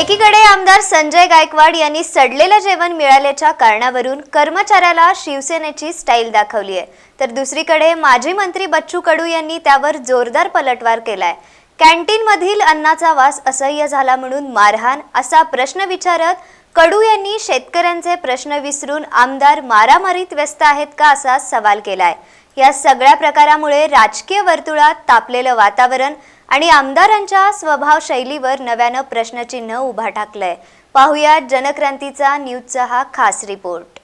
एकीकडे आमदार संजय गायकवाड यांनी सडलेलं जेवण मिळाल्याच्या कारणावरून कर्मचाऱ्याला शिवसेनेची स्टाईल दाखवली आहे. तर दुसरीकडे माजी मंत्री बच्चू कडू यांनी त्यावर जोरदार पलटवार केलाय. कॅन्टीनमधील अन्नाचा वास असह्य झाला म्हणून मारहाण असा प्रश्न विचारत कडू यांनी शेतकऱ्यांचे प्रश्न विसरून आमदार मारामारीत व्यस्त आहेत का असा सवाल केलाय. या सगळ्या प्रकारामुळे राजकीय वर्तुळात तापलेलं वातावरण आणि आमदारांच्या स्वभाव शैलीवर नव्यानं प्रश्नचिन्ह उभा टाकलंय. पाहुयात जनक्रांतीचा न्यूजचा हा खास रिपोर्ट.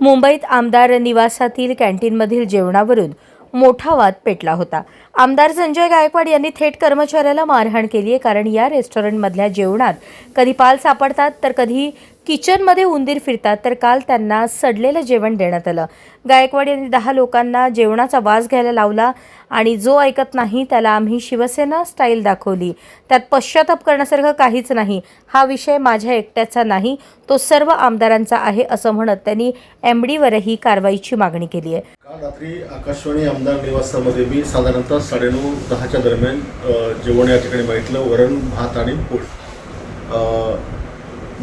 मुंबईत आमदार निवासातील कॅन्टीनमधील जेवणावरून मोठा वाद पेटला होता. आमदार संजय गायकवाड यांनी थेट कर्मचाऱ्याला मारहाण केली आहे कारण या रेस्टॉरंटमधल्या जेवणात कधी पाल सापडतात तर कधी किचनमध्ये उंदीर फिरतात तर काल त्यांना सडलेलं जेवण देण्यात आलं. गायकवाड यांनी दहा लोकांना जेवणाचा वास घ्यायला लावला आणि जो ऐकत नाही त्याला आम्ही शिवसेना स्टाईल दाखवली. त्यात पश्चाताप करण्यासारखं काहीच नाही. हा विषय माझ्या एकट्याचा नाही तो सर्व आमदारांचा आहे असं म्हणत त्यांनी एम डीवरही कारवाईची मागणी केली आहे. काल रात्री आकाशवाणी आमदार निवासामध्ये मी साधारणतः साडेनऊ दहाच्या दरम्यान जेवण या ठिकाणी मागितलं वरण भात आणि पोळी.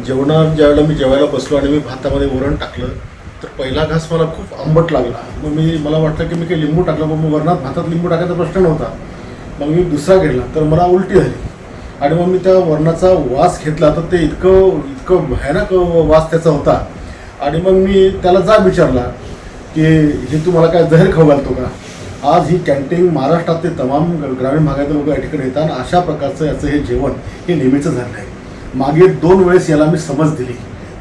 जेवणात ज्यावेळेला मी जेवायला बसलो आणि मी भातामध्ये वरण टाकलं तर पहिला घास मला खूप आंबट लागला. मग मी मला वाटलं की मी काही लिंबू टाकलं मग मग वरणात भातात लिंबू टाकायचा प्रश्न नव्हता. मग मी दुसरा घेतला तर मला उलटी झाली. आणि मग मी त्या वरणाचा वास घेतला तर ते इतकं इतकं भयानक वास त्याचा होता. आणि मग मी त्याला जा विचारला की हे तू मला काय जहर खाऊ घालतो का? आज ही कॅन्टीन महाराष्ट्रातले तमाम ग्रामीण भागातील लोक या ठिकाणी येतात आणि अशा प्रकारचं याचं हे जेवण हे नेहमीचं झालं आहे. मागे दोन वेळेस याला मी समज दिली.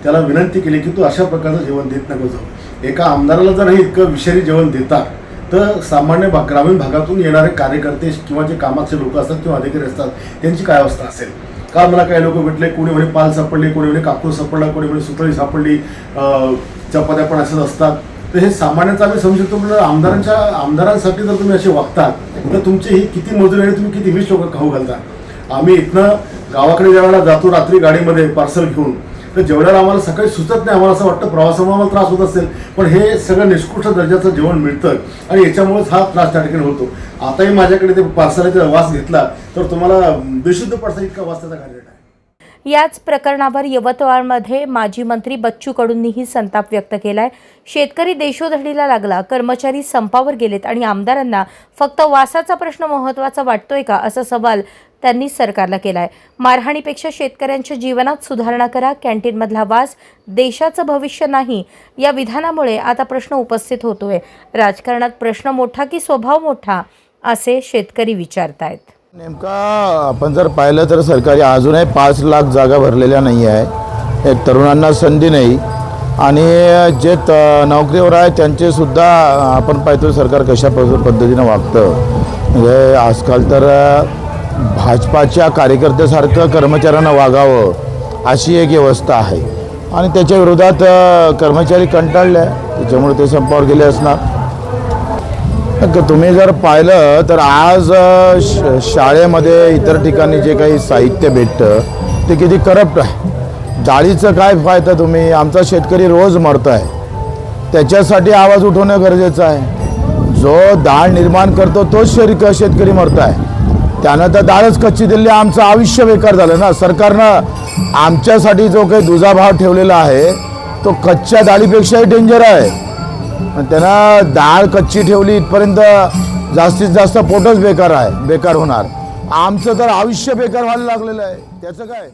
त्याला विनंती केली की तू अशा प्रकारचं जेवण देत नको जाऊ. एका आमदाराला जर हे इतकं विषारी जेवण देतात तर सामान्य भा ग्रामीण भागातून येणारे कार्यकर्ते किंवा जे कामाचे लोक असतात किंवा अधिकारी असतात त्यांची काय अवस्था असेल? का मला काही लोक भेटले कोणी म्हणे पाल सापडले कोणी म्हणे कापूस सापडला कोणी म्हणे सुतळी सापडली चपात्या पण असंच असतात. तर हे सामान्यतः आम्ही समजू शकतो म्हणजे आमदारांच्या आमदारांसाठी जर तुम्ही असे वागतात तर तुमची ही किती मजुरी आणि तुम्ही किती वीस लोक खाऊ घालता? आम्ही इथनं गावाकडे ज्यावेळेला जातो रात्री गाडीमध्ये पार्सल घेऊन तर जेवढ्याला आम्हाला सकाळी सुचत नाही आम्हाला असं वाटतं प्रवासामुळे आम्हाला त्रास होत असेल. पण हे सगळं निष्कृष्ट दर्जाचं जेवण मिळतं आणि याच्यामुळेच हा त्रास त्या ठिकाणी होतो. आताही माझ्याकडे ते पार्सलाचा वास घेतला तर तुम्हाला बेशुद्ध पडसा इतका वास त्याचा घाललेला आहे याच प्रकरणावर यवतमाळमध्ये माजी मंत्री बच्चू कडूंनीही संताप व्यक्त केलाय. शेतकरी देशोधडीला लागला. कर्मचारी संपावर गेलेत आणि आमदारांना फक्त वासाचा प्रश्न महत्त्वाचा वाटतोय का असा सवाल त्यांनी सरकारला केलाय. मारहाणीपेक्षा शेतकऱ्यांच्या जीवनात सुधारणा करा. कॅन्टीनमधला वास देशाचं भविष्य नाही. या विधानामुळे आता प्रश्न उपस्थित होतोय. राजकारणात प्रश्न मोठा की स्वभाव मोठा? असे शेतकरी विचारतायत. नेमका आपण जर पाहिलं तर सरकारी अजूनही पाच लाख जागा भरलेल्या नाही आहे. एक तरुणांना संधी नाही. आणि जे त नोकरीवर आहे त्यांचे सुद्धा आपण पाहतो सरकार कशा पद्धतीनं वागतं. म्हणजे आजकाल तर भाजपाच्या कार्यकर्त्यासारखं कर्मचाऱ्यांना वागावं अशी एक व्यवस्था आहे. आणि त्याच्या विरोधात कर्मचारी कंटाळले. त्याच्यामुळे ते संपावर गेले असणार. तुम्ही जर पाहिलं तर आज श- शाळेमध्ये इतर ठिकाणी जे काही साहित्य भेटतं ते किती करप्ट आहे. डाळीचं काय फायदा तुम्ही? आमचा शेतकरी रोज मरत आहे त्याच्यासाठी आवाज उठवणं गरजेचं आहे. जो डाळ निर्माण करतो तोच शेरिक शेतकरी मरत आहे त्यानं तर डाळच कच्ची दिली आमचं आयुष्य बेकार झालं ना. सरकारनं आमच्यासाठी जो काही दुजाभाव ठेवलेला आहे तो कच्च्या डाळीपेक्षाही डेंजर आहे. त्यांना डाळ कच्ची ठेवली इथपर्यंत जास्तीत जास्त पोटच बेकार आहे बेकार होणार. आमचं तर आयुष्य बेकार व्हायला लागलेलं आहे. त्याचं काय?